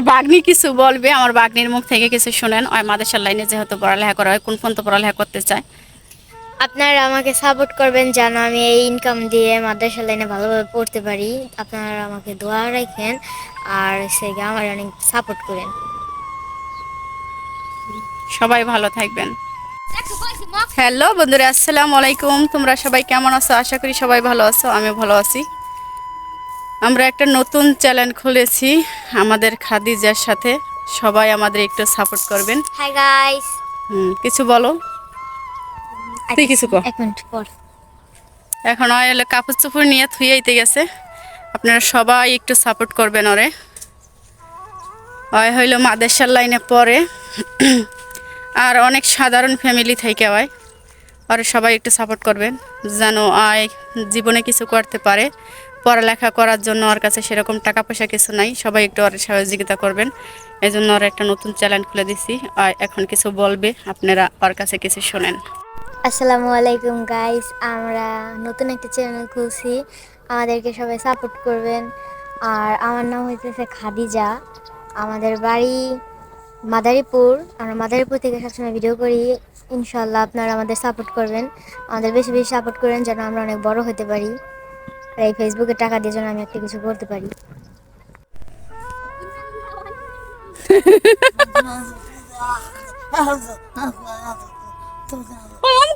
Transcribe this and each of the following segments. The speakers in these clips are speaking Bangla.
আমার বাগনি কিছু বলবে আমার বাগনির মুখ থেকে কিছু শুনেন। ওই মাদেশার লাইনে যেহেতু পড়ালেখা করা হয় কোন পর্যন্ত পড়ালেখা করতে চায়। আপনারা আমাকে সাপোর্ট করবেন যেন আমি এই ইনকাম দিয়ে মাদ্রাসা লাইনে ভালোভাবে পড়তে পারি। আপনারা আমাকে দোয়া রাখেন আর সেগে আমার অনেক সাপোর্ট করেন। সবাই ভালো থাকবেন। হ্যালো বন্ধুরা আসসালামু আলাইকুম। তোমরা সবাই কেমন আছো? আশা করি সবাই ভালো আছো আমি ভালো আছি। আমরা একটা নতুন চ্যানেল খুলেছি আমাদের খাদিজার সাথে। সবাই আমাদের একটু সাপোর্ট করবেন। হাই গাইস হুম, কিছু বলো? তুই কিছু কর। এক মিনিট পর। এখন অয়েলে কাপড় চোপড় নিয়ে থুইয়াইতে গেছে। আপনারা সবাই একটু সাপোর্ট করবেন ওরে। অয় হইল মাদেশার লাইনে পরে আর অনেক সাধারণ ফ্যামিলি থেকে হয় ওরে সবাই একটু সাপোর্ট করবেন যেন আয় জীবনে কিছু করতে পারে। পড়ালেখা করার জন্য ওর কাছে সেরকম টাকা পয়সা কিছু নাই। সবাই একটু ওর সহযোগিতা করবেন। এই জন্য ওর একটা নতুন চ্যানেল খুলে দিছি। আর এখন কিছু বলবে, আপনারা ওর কাছে কিছু শোনেন। আসসালামু আলাইকুম গাইস আমরা নতুন একটা চ্যানেল খুলছি। আমাদেরকে সবাই সাপোর্ট করবেন। আর আমার নাম হইতেছে খাদিজা। আমাদের বাড়ি মাদারীপুর। আমরা মাদারীপুর থেকে সবসময় ভিডিও করি। ইনশাল্লাহ আপনারা আমাদের সাপোর্ট করবেন। আমাদের বেশি বেশি সাপোর্ট করেন যেন আমরা অনেক বড় হতে পারি। আর এই ফেসবুকে টাকা দিয়ে যেন আমি একটা কিছু করতে পারি।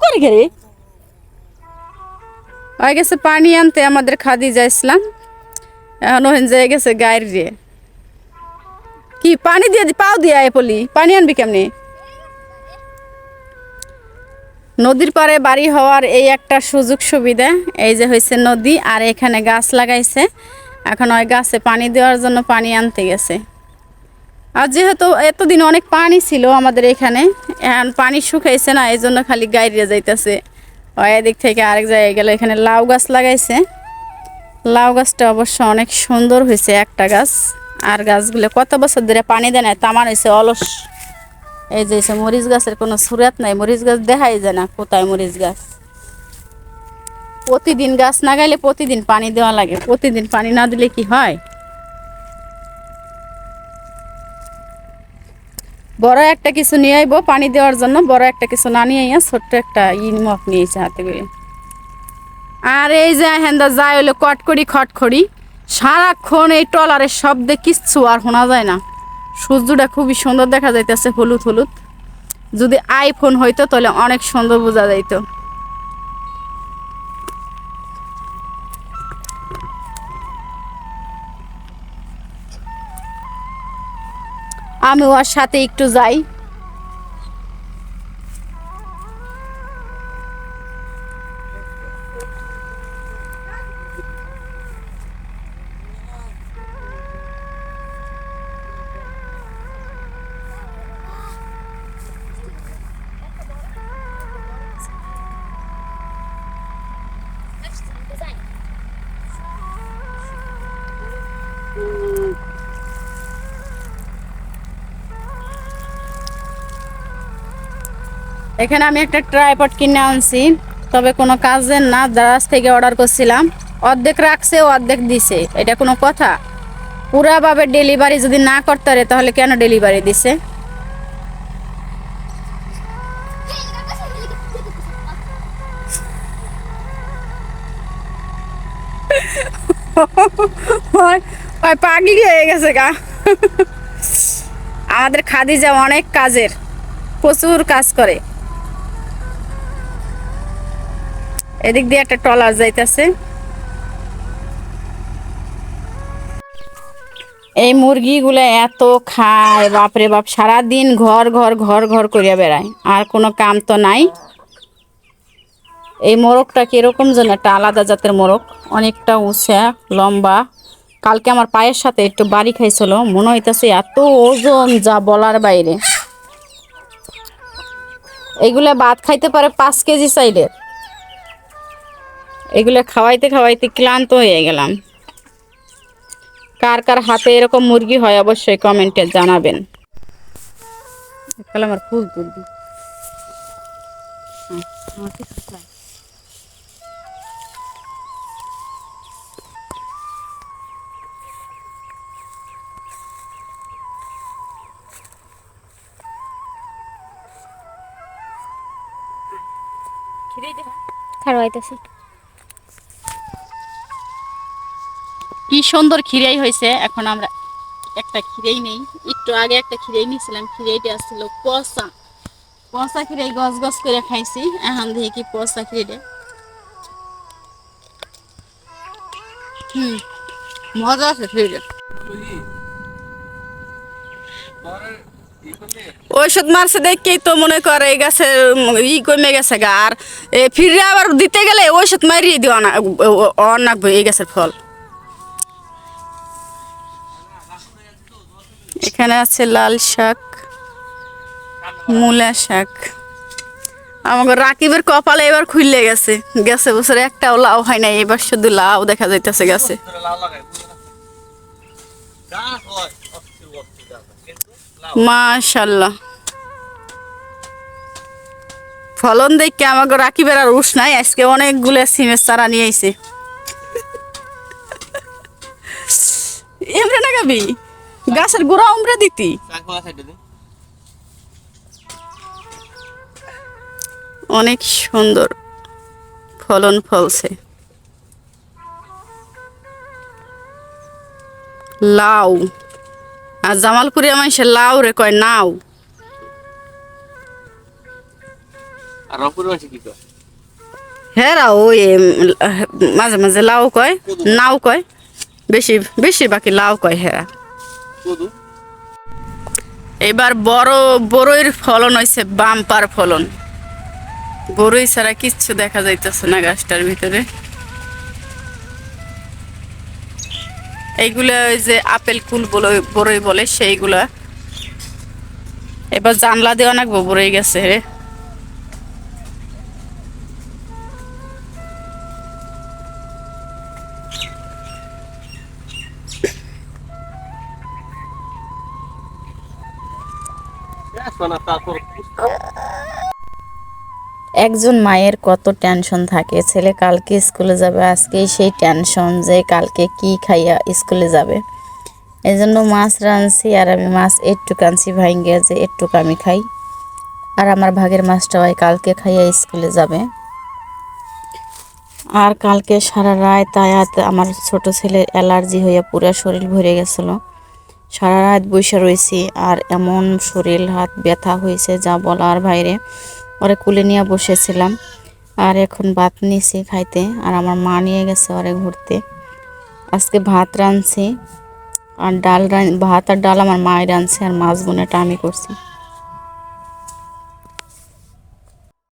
করে গেরে হয়ে গেছে পানি আনতে আমাদের খাদি যাইছিলাম এখন ওখানে যাই গেছে গায়ের রে কি পানি দিয়ে পাও দিয়ে আয় পলি। পানি আনবি কেমনি? নদীর পাড়ে বাড়ি হওয়ার এই একটা সুযোগ সুবিধা, এই যে হয়েছে নদী আর এখানে গাছ লাগাইছে। এখন ওই গাছে পানি দেওয়ার জন্য পানি আনতে গেছে। আর যেহেতু এতদিন অনেক পানি ছিল আমাদের এখানে, এখন পানি শুকাইছে না, এই জন্য খালি গাইরিয়ে যাইতেছে। ওই এদিক থেকে আরেক জায়গায় গেলে এখানে লাউ গাছ লাগাইছে। লাউ গাছটা অবশ্য অনেক সুন্দর হয়েছে একটা গাছ। আর গাছগুলো কত বছর ধরে পানি দেয় না তামার হয়েছে অলস। এই যে মরিচ গাছের কোনো সুরাত নাই, মরিচ গাছ দেখাই যায় না কোথায় মরিচ গাছ। প্রতিদিন গাছ না গাইলে প্রতিদিন পানি দেওয়া লাগে, প্রতিদিন পানি না দিলে কি হয়? বড় একটা কিছু নিয়ে আইবো পানি দেওয়ার জন্য, বড় একটা কিছু না নিয়ে আইয়া ছোট্ট একটা ইনমক নিয়েছে হাতে করে। আর এই যে হেন্দা যায় হলো কটকড়ি খটখড়ি, সারাক্ষণ এই টলারের শব্দে কিচ্ছু আর শোনা যায় না। সূর্যটা খুবই সুন্দর দেখা যাইতেছে, হলুদ হলুদ। যদি আইফোন হইতো, তাহলে অনেক সুন্দর বোঝা যাইত। আমি ওর সাথে একটু যাই। এখানে আমি একটা ট্রাইপড কিনে আনছি, তবে কোনো কাজের না, দারাজ থেকে অর্ডার করছিলাম। অর্ধেক রাখছে, অর্ধেক দিছে। এটা কোনো কথা? পুরাভাবে ডেলিভারি যদি না করতে পারে, তাহলে কেন ডেলিভারি দিছে? পাগলি হয়ে গেছে গা। আমাদের খাদিজা অনেক কাজের, প্রচুর কাজ করে। এদিক দিয়ে একটা ট্রলার যাইতেছে। এই মুরগিগুলো এত খায়, বাপরে বাপ, সারাদিন ঘর ঘর ঘর ঘর করিয়া বেড়ায়, আর কোনো কাম তো নাই। এই মোরগটা কীরকম যেন একটা আলাদা জাতের মোরগ, অনেকটা উঁচা, লম্বা। কালকে আমার পায়ের সাথে একটু বাড়ি খাইছিল, মনে হইতেছে এত ওজন যা বলার বাইরে। এগুলা ভাত খাইতে পারে পাঁচ কেজি সাইডের এগুলো খাওয়াইতে খাওয়াইতে ক্লান্ত হয়ে গেলাম। কার কার হাতে এরকম মুরগি হয় অবশ্যই কমেন্টে জানাবেন। আমার ফুল তুলবি খাওয়াইতেছি কি সুন্দর খিরাই হয়েছে। এখন আমরা একটা খিরেই নেই। একটু আগে একটা খিরেই নিয়েছিলাম। খিরেইটা আসছিল পচা। পচা খিরাই গছ গছ করে খাইছি। এখন দেখি কি পচা খিরে হুম, মজা আছে খিরে ঔষধ মারছে দেখেই তো মনে করে, এই গাছে ই কমে গেছে গা। আর ফিরে আবার দিতে গেলে ঔষধ মারিয়ে দিও না অনাকবে এই গাছের ফল। এখানে আছে লাল শাক, মূলা শাক। আমাকে রাকিবের কপালে এবার খুললে গেছে। গেছে বছর একটাও লাউ হয় নাই, এবার শুধু লাউ দেখা যাইতেছে গাছে। মাশাল্লাহ। ফলন দেখে আমাকে রাকিবের আর উস নাই, আজকে অনেকগুলো সিমের চারা নিয়ে আইছে। এমরে না গাবি গাছের গোড়া উমরে দিতি। অনেক সুন্দর ফলন ফলছে। লাউ। আর জামালপুরে মানুষের লাউ রে কয় নাও। হেরা ওই মাঝে মাঝে লাউ কয় নাও কয়। বেশি বেশি বাকি লাউ কয় হেরা কদু এবার বড় বড়ইর ফলন হয়েছে বাম্পার ফলন। বড়ই ছাড়া কিচ্ছু দেখা যাইতেছে না গাছটার ভিতরে। এইগুলা ওই যে আপেল কুল বড়ই বলে সেইগুলা। এবার জানলা দিয়ে অনেক বড়ই গেছে রে। একজন মায়ের কত টেনশন থাকে। ছেলে কালকে স্কুলে যাবে, আজকেই সেই টেনশন যে কালকে কি খাইয়া স্কুলে যাবে। এই জন্য মাছ রাঁধছি আর আমি মাছ একটু কানছি ভাঙ্গিয়া যে একটু আমি খাই। আর আমার ভাগের মাছটা হয় কালকে খাইয়া স্কুলে যাবে। আর কালকে সারা রাত আয়াত আমার ছোট ছেলের অ্যালার্জি হইয়া পুরো শরীর ভরে গেছিল। সারা রাত বসে রয়েছি আর এমন শরীর, হাত ব্যথা হয়েছে যা বলার বাইরে। ওরে কুলে নিয়ে বসেছিলাম আর এখন ভাত নিয়েছি খাইতে আর আমার মা নিয়ে গেছে ওরে ঘুরতে। আজকে ভাত রাঁধছি আর ডাল ভাত আর ডাল আমার মায়ের রাঁধছে আর মাছ বোনেটা আমি করছি।